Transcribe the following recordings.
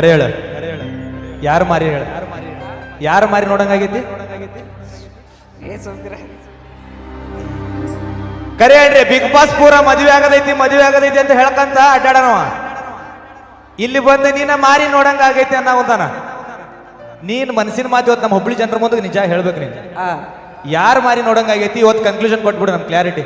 ಕರೆ ಹೇಳ. ಯಾರು ಮಾರಿ ಹೇಳ. ಯಾರು ಮಾರಿ ನೋಡಂಗಾಗೈತಿ? ಕರೆ ಹೇಳ್ರಿ ಬಿಗ್ ಬಾಸ್ ಪೂರ ಮದುವೆ ಆಗದೈತಿ ಮದುವೆ ಆಗದೈತಿ ಅಂತ ಹೇಳ್ಕಂತ ಅಡ್ಡಾಡನವ ಇಲ್ಲಿ ಬಂದು ನೀನ ಮಾರಿ ನೋಡಂಗ ಆಗೈತಿ ಅನ್ನೋದಾನ ನೀನ್ ಮನಸ್ಸಿನ ಮಾತು ಇವತ್ತು ನಮ್ಮ ಹುಬ್ಳಿ ಜನರ ಮುಂದೆ ನಿಜ ಹೇಳ್ಬೇಕು ನೀನು. ಯಾರು ಮಾರಿ ನೋಡಂಗಾಗೈತಿ ಇವತ್ತು ಕನ್ಕ್ಲೂಷನ್ ಕೊಟ್ಬಿಡು ನಮ್ ಕ್ಲಾರಿಟಿ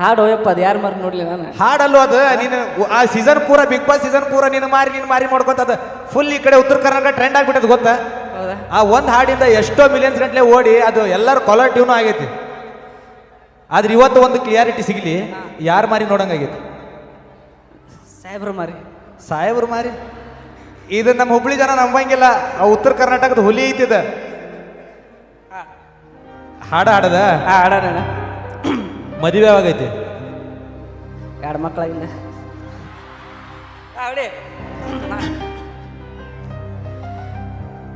ಹಾಡು ಹೋಯಪ್ಪ ಅದು ಯಾರು ಮಾರಿ ನೋಡ್ಲಿ ನಾನು? ಹಾಡಲ್ಲೂ ಅದು ನೀನು ಆ ಸೀಸನ್ ಪೂರ ಬಿಗ್ ಬಾಸ್ ಸೀಸನ್ ಪೂರ ನೀನು ಮಾರಿ ನೀನು ಮಾರಿ ಮಾಡ್ಕೊತದ ಫುಲ್ ಈ ಕಡೆ ಉತ್ತರ ಕರ್ನಾಟಕ ಟ್ರೆಂಡ್ ಆಗ್ಬಿಟ್ಟದ ಗೊತ್ತಾ? ಹೌದಾ? ಆ ಒಂದು ಹಾಡಿಂದ ಎಷ್ಟೋ ಮಿಲಿಯನ್ಸ್ ಗಂಟ್ಲೆ ಓಡಿ ಅದು ಎಲ್ಲರ ಕಾಲರ್ ಟ್ಯೂನು ಆಗೈತಿ. ಆದ್ರೆ ಇವತ್ತು ಒಂದು ಕ್ಲಿಯಾರಿಟಿ ಸಿಗಲಿ ಯಾರು ಮಾರಿ ನೋಡಂಗಾಗೈತಿ ಸಾಹೇಬ್ರ ಮಾರಿ. ಸಾಹೇಬ್ರು ಮಾರಿ? ಇದು ನಮ್ಮ ಹುಬ್ಳಿ ಜನ ನಂಬಂಗಿಲ್ಲ ಆ ಉತ್ತರ ಕರ್ನಾಟಕದ ಹುಲಿ ಐತಿದ ಹಾಡ ಹಾಡದ? ಹಾಡೋಣ. ಮದುವೆ ಯಾವಾಗೈತಿ ಎರಡು ಮಕ್ಕಳಾಗಿಲ್ಲ ಅವಡೆ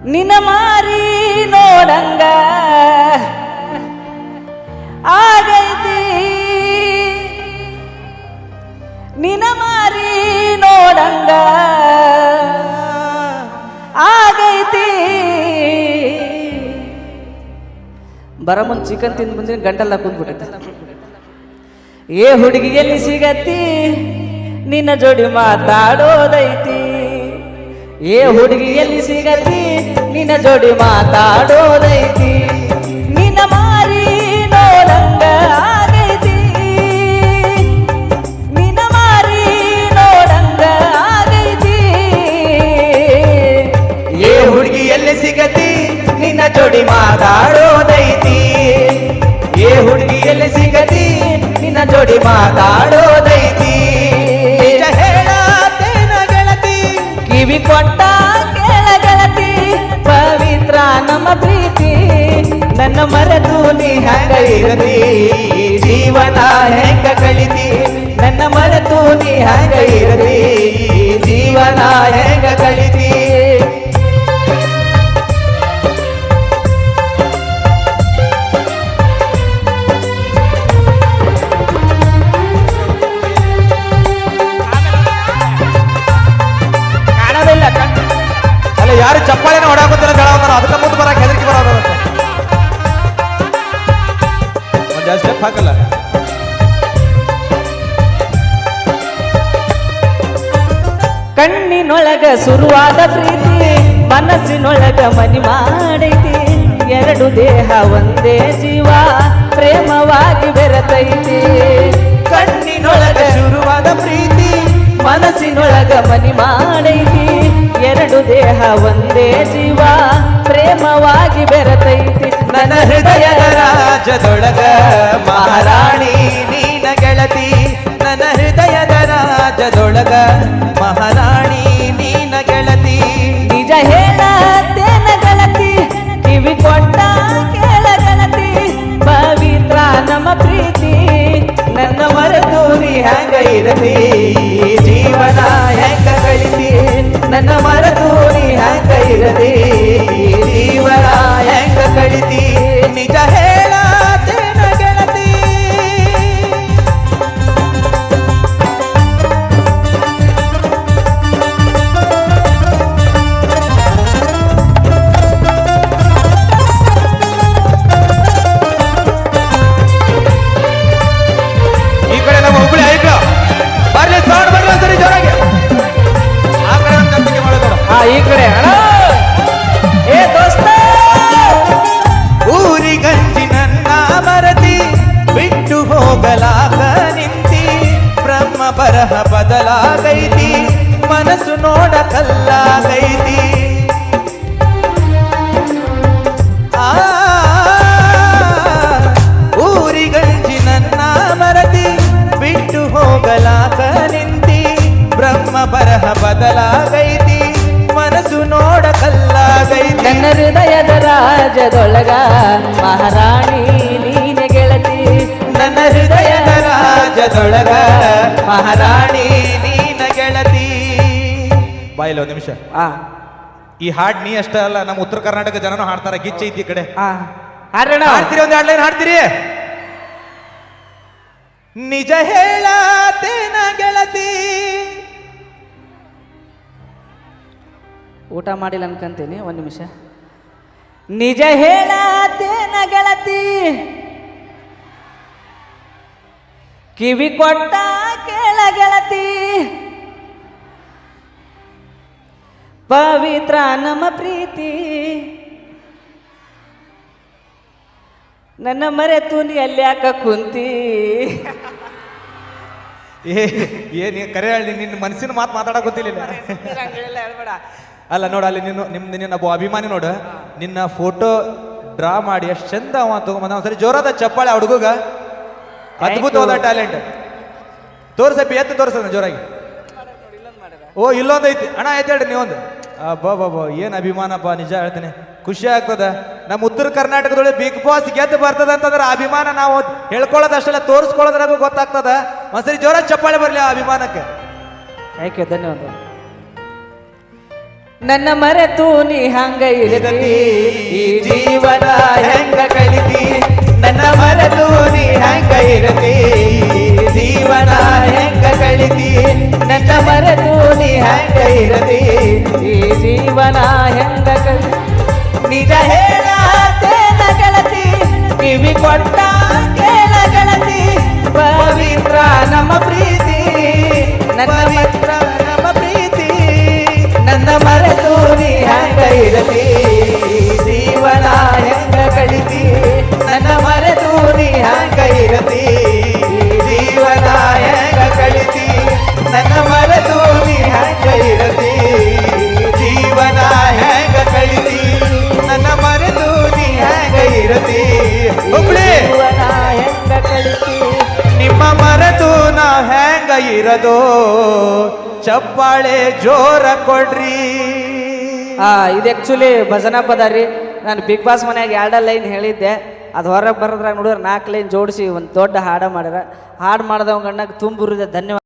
ನಿನ್ನ ಮಾರಿ ನೋಡಂಗ ಆಗೈತಿ. ನಿನ್ನ ಮಾರಿ ನೋಡಂಗ ಆಗೈತಿ. ಬರ ಮುಂದ್ ಚಿಕನ್ ತಿಂದು ಬಂದಿನ ಗಂಟಲ್ಲ ಕುಂದ್ಬಿಟ್ಟೈತೆ ಏ ಹುಡುಗಿ ಎಲ್ಲಿ ಸಿಗತ್ತಿ ನಿನ್ನ ಜೋಡಿ ಮಾತಾಡೋದೈತಿ. ಏ ಹುಡುಗಿ ಎಲ್ಲಿ ಸಿಗತ್ತಿ ನಿನ್ನ ಜೋಡಿ ಮಾತಾಡೋದೈತಿ. ನಿನ್ನ ಮಾರಿ ನೋಡಂಗ ಜೋಡಿ ಮಾತಾಡೋದೈತಿ. ಹೇಳತೇನ ಗೆಳತಿ. ಕಿವಿ ಕೊಟ್ಟ ಕೇಳಗಳತಿ ಪವಿತ್ರ ನಮ್ಮ ಪ್ರೀತಿ. ನನ್ನ ಮರೆತು ನೀ ಹೆಂಗ ಇರತಿ ಜೀವನ ಹೆಂಗ ಕಳಿತಿ ನನ್ನ ಮರೆತು ನೀ ಹೆಂಗ ಇರತಿ ಜೀವನ ಹೆಂಗ ಕಳಿತಿ ಒಂದು ಸ್ಟೆಪ್ ಹಾಕಲ್ಲ ಕಣ್ಣಿನೊಳಗ ಶುರುವಾದ ಪ್ರೀತಿ, ಮನಸ್ಸಿನೊಳಗ ಮನಿ ಮಾಡೈತಿ. ಎರಡು ದೇಹ ಒಂದೇ ಜೀವ, ಪ್ರೇಮವಾಗಿ ಬೆರೆತೈತಿ. ಕಣ್ಣಿನೊಳಗ ಶುರುವಾದ ಪ್ರೀತಿ, ಮನಸ್ಸಿನೊಳಗ ಮನಿ ಮಾಡೈತಿ. ಎರಡು ದೇಹ ಒಂದೇ ಜೀವ ರಾಜದೊಳಗ ಮಹಾರಾಣಿ ನೀನ ಗೆಳತಿ, ನನ್ನ ಹೃದಯದ ರಾಜದೊಳಗ ಮಹಾರಾಣಿ ನೀನ ಗೆಳತಿ. ನಿಜ ಹೇಳತ್ತೇನ ಗೆಳತಿ, ಕಿವಿ ಕೊಟ್ಟ ಕೇಳ ಗೆಳತಿ, ಪವಿತ್ರ ನಮ್ಮ ಪ್ರೀತಿ, ನನ್ನ ಮರದೂರಿ ಹೆಂಗ ಇರತಿ ಜೀವನ ಹೆಂಗ ಕಳಿತಿ ನನ್ನ ಮರದೂರಿ ಹೆಂಗ ಇರತಿ ಜೀವನ ಹೆಂಗ ಕಳಿತಿ ನಿಜ ಹೇಳತೇನ ಈ ಕಡೆ ಅಣ್ಣ ಏ ದೋಸ್ತ ಊರಿಗಂಜಿ ನನ್ನ ಮರತಿ ಬಿಟ್ಟು ಹೋಗಲಾಗ ನಿಂತಿ ಬ್ರಹ್ಮ ಬರಹ ಬದಲಾಗೈತಿ ಮನಸ್ಸು ನೋಡ ಕಲ್ಲಾಗೈತಿ ಆ ಊರಿಗಂಜಿ ನನ್ನ ಮರತಿ ಬಿಟ್ಟು ಹೋಗಲಾಗ ನಿಂತಿ ಬ್ರಹ್ಮ ಬರಹ ಬದಲಾಗೈತಿ ಮನಸ್ಸು ನೋಡಕಲ್ಲ ಕಲ್ಲಾಗೈತಿ ನನ್ನ ಹೃದಯದ ರಾಜದೊಳಗ ಮಹಾರಾಣಿ ನೀನೆ ಗೆಳತಿ. ನನ್ನ ಹೃದಯದ ರಾಜದೊಳಗ ಮಹಾರಾಣಿ ನೀನ ಗೆಳತಿ. ಬಾಯಿಲ್ಲ ಒಂದು ನಿಮಿಷ. ಆ. ಈ ಹಾಡ್ ನೀ ಅಷ್ಟೇ ಅಲ್ಲ ನಮ್ಮ ಉತ್ತರ ಕರ್ನಾಟಕ ಜನನು ಹಾಡ್ತಾರ ಗಿಚ್ಚ ಐತಿ ಈ ಕಡೆ. ಆ. ಹಾಡ್ತೀರಿ ಒಂದ್ ಹಾಡ್ಲೈನ್ ಲೈನ್ ಹಾಡ್ತೀರಿ? ನಿಜ ಹೇಳತೇನ ಗೆಳತಿ? ಊಟ ಮಾಡಿಲ್ಲ ಅನ್ಕಂತೀನಿ ಒಂದು ನಿಮಿಷ. ನಿಜ ಹೇಳತೇನ ಗೆಳತಿ. ಕಿವಿ ಕೊಟ್ಟ ಕೇಳ ಗೆಳತಿ. ಪವಿತ್ರ ನಮ್ಮ ಪ್ರೀತಿ. ನನ್ನ ಮರೆ ನೀ ಅಲ್ಲಿ ಯಾಕ ಕುಂತಿ? ಏ ಏನ್ ಕರೆ ಹೇಳಿ ನಿನ್ನ ಮನಸ್ಸಿನ ಮಾತು ಮಾತಾಡಕ್ ಗೊತ್ತಿಲ್ಲ ಅಲ್ಲ ನೋಡು ಅಲ್ಲಿ ನಿನ್ನ ನಿಮ್ದು ನಿನ್ನ ಒಬ್ಬ ಅಭಿಮಾನಿ ನೋಡು. ನಿನ್ನ ಫೋಟೋ ಡ್ರಾ ಮಾಡಿ ಎಷ್ಟು ಚಂದ ಅವ ತಗೊಂಬಂದ. ಒಂದ್ಸರಿ ಜೋರಾದ ಚಪ್ಪಾಳೆ ಹುಡುಗುಗ. ಹುಡುಗ ಅದ್ಭುತವಾದ ಟ್ಯಾಲೆಂಟ್ ತೋರ್ಸಪ್ಪಿ ಎತ್ತು ತೋರ್ಸದ ಜೋರಾಗಿ. ಓ ಇಲ್ಲೊಂದು ಐತಿ. ಅಣ್ಣ ಆಯ್ತು ಹೇಳ್ರಿ ನೀವೊಂದು. ಬಾ ಬಾ ಬಾ ಏನು ಅಭಿಮಾನಪ್ಪ ನಿಜ ಹೇಳ್ತೀನಿ. ಖುಷಿ ಆಗ್ತದ. ನಮ್ಮ ಉತ್ತರ ಕರ್ನಾಟಕದೊಳಗೆ ಬಿಗ್ ಬಾಸ್ ಗೆದ್ದು ಬರ್ತದ ಅಂತಂದ್ರೆ ಅಭಿಮಾನ ನಾವು ಹೇಳ್ಕೊಳ್ಳೋದು ಅಷ್ಟೆಲ್ಲ ತೋರಿಸ್ಕೊಳ್ಳೋದ್ರಾಗೂ ಗೊತ್ತಾಗ್ತದ. ಒಂದ್ಸರಿ ಜೋರ ಚಪ್ಪಾಳೆ ಬರಲಿ ಆ ಅಭಿಮಾನಕ್ಕೆ. ಆಯ್ಕೆ ಧನ್ಯವಾದ ನನ್ನ ಮರೆತು ನೀ ಹಂಗ ಇರದಿ ಈ ಜೀವನ ಹೆಂಗ ಕಳಿತಿ ನನ್ನ ಮರೆತು ನೀ ಹಂಗ ಇರದಿ ಈ ಜೀವನ ಹೆಂಗ ಕಳಿತಿ ನನ್ನ ಮರೆತು ನೀ ಹಂಗ ಇರದಿ ಈ ಜೀವನ ಹೆಂಗ ಕಳಿ ನಿಜ ಹೇಳತೇನ ಗೆಳತಿ. ಕಿವಿ ಕೊಟ್ಟ ಕೇಳ ಗೆಳತಿ. ಪವಿತ್ರ ನಮ್ಮ ಪ್ರೀತಿ. ನನ್ನ ಪವಿತ್ರ ನಮ್ಮ ಪ್ರೀತಿ. ನನ್ನ ಇರಲಿ ಜೀವನ ಹೆಂಗ ಕಳಿತಿ ನನ್ನ ಮರೆತು ನೀ ಹೆಂಗ ಇರಲಿ. ಜೀವನ ಹೆಂಗ ಕಳಿತಿ ನನ್ನ ಮರೆತು ನೀ ಹೆಂಗ ಇರತಿ ಜೀವನ ಹೆಂಗ ಕಳಿತಿ ನನ್ನ ಮರೆತು ನೀ ಹೆಂಗ ಇರತಿ. ಜೀವನ ಹೆಂಗ ಕಳಿತಿ ನಿಮ್ಮ ಮರೆತು ನಾ ಹೆಂಗ ಇರದೋ ಚಪ್ಪಾಳೆ ಜೋರ ಕೊಡ್ರಿ. ಇದು ಆ್ಯಕ್ಚುಲಿ ಭಜನಾ ಪದ ರೀ. ನಾನು ಬಿಗ್ ಬಾಸ್ ಮನ್ಯಾಗ ಎರಡ ಲೈನ್ ಹೇಳಿದ್ದೆ. ಅದು ಹೊರಗೆ ಬರೋದ್ರಾಗ ನೋಡಿದ್ರೆ ನಾಲ್ಕು ಲೈನ್ ಜೋಡಿಸಿ ಒಂದು ದೊಡ್ಡ ಹಾಡ ಮಾಡ್ಯಾರ. ಹಾಡು ಮಾಡ್ದವ್ ಗಣ್ಣಗೆ ತುಂಬ ಧನ್ಯವಾದ.